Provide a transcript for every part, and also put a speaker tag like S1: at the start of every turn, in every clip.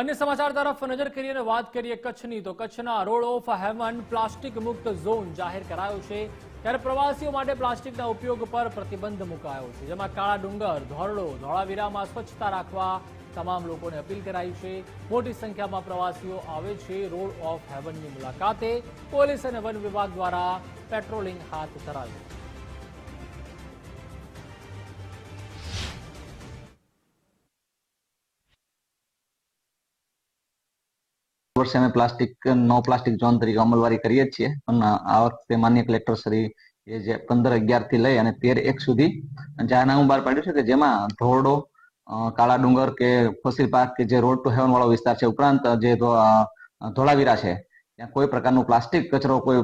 S1: અન્ય સમાચાર તરફ નજર કરીએ અને વાત કરીએ કચ્છની, તો કચ્છના રોડ ઓફ હેવન પ્લાસ્ટિક મુક્ત ઝોન જાહેર કરાયો છે. ત્યારે પ્રવાસીઓ માટે પ્લાસ્ટિકના ઉપયોગ પર પ્રતિબંધ મુકાયો છે, જેમાં કાળા ડુંગર, ધોરડો, ધોળાવીરામાં સ્વચ્છતા રાખવા તમામ લોકોને અપીલ કરાઈ છે. મોટી સંખ્યામાં પ્રવાસીઓ આવે છે રોડ ઓફ હેવનની મુલાકાતે. પોલીસ અને વન વિભાગ દ્વારા પેટ્રોલિંગ હાથ ધરાવ્યું છે.
S2: વર્ષે અમે પ્લાસ્ટિક, નો પ્લાસ્ટિક ઝોન તરીકે અમલવારી કરીએ છીએ. પણ આ વખતે માન્ય કલેક્ટર શ્રી એ જે પંદર અગિયારથી લઈ અને તેર એક સુધી જાહેરનામું બહાર પાડ્યું છે કે જેમાં ધોરડો કાળા ડુંગર કે ફોસિલ પાર્ક કે જે રોડ ટુ હેવન વાળો વિસ્તાર છે ઉપરાંત જે ધોળાવીરા છે, ત્યાં કોઈ પ્રકારનું પ્લાસ્ટિક કચરો કોઈ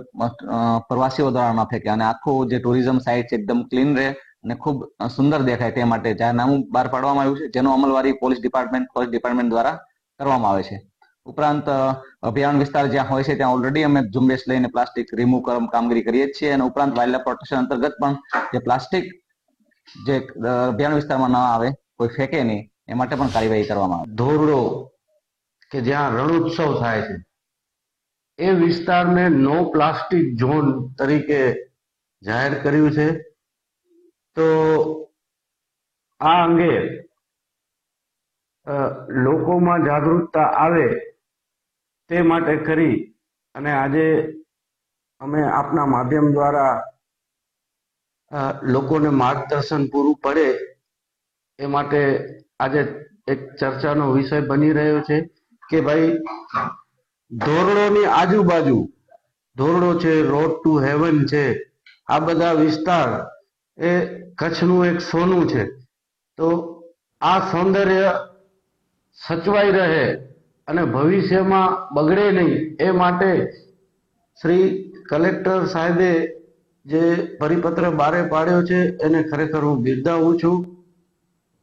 S2: પ્રવાસીઓ દ્વારા ન ફેંકે અને આખું જે ટુરિઝમ સાઇટ છે એકદમ ક્લીન રહે અને ખૂબ સુંદર દેખાય તે માટે. જાહેરનામું બહાર પાડવામાં આવ્યું છે, જેનો અમલવારી પોલીસ ડિપાર્ટમેન્ટ, ફોરેસ્ટ ડિપાર્ટમેન્ટ દ્વારા કરવામાં આવે છે. ઉપરાંત અભિયાન વિસ્તાર જ્યાં હોય છે, ત્યાં ઓલરેડી અમે ઝુંબેશ લઈને પ્લાસ્ટિક રિમૂવ કરવા કામગીરી કરીએ છીએ. અને ઉપરાંત વાઇલ્ડ પ્રોટેક્શન અંતર્ગત પણ જે પ્લાસ્ટિક જે અભિયાન વિસ્તારમાં ન આવે, કોઈ ફેંકે નહીં, એ માટે પણ કાર્યવાહી કરવામાં આવે.
S3: ધોરડો કે જ્યાં રણોત્સવ થાય છે, એ વિસ્તારને નો પ્લાસ્ટિક ઝોન તરીકે જાહેર કર્યું છે. તો આ અંગે લોકોમાં જાગૃતતા આવે તે માટે કરી અને આજે અમે આપના માધ્યમ દ્વારા લોકોને માર્ગદર્શન પૂરું પડે એ માટે આજે એક ચર્ચાનો વિષય બની રહ્યો છે કે ભાઈ, ધોરડોની આજુબાજુ, ધોરડો છે રોડ ટુ હેવન છે, આ બધા વિસ્તાર એ કચ્છનું એક સોનું છે. તો આ સૌંદર્ય સચવાઈ રહે અને ભવિષ્યમાં બગડે નહીં, એ માટે શ્રી કલેક્ટર સાહેબે જે પરિપત્ર બારે પાડ્યો છે, એને ખરેખર હું બિરદાવું છું.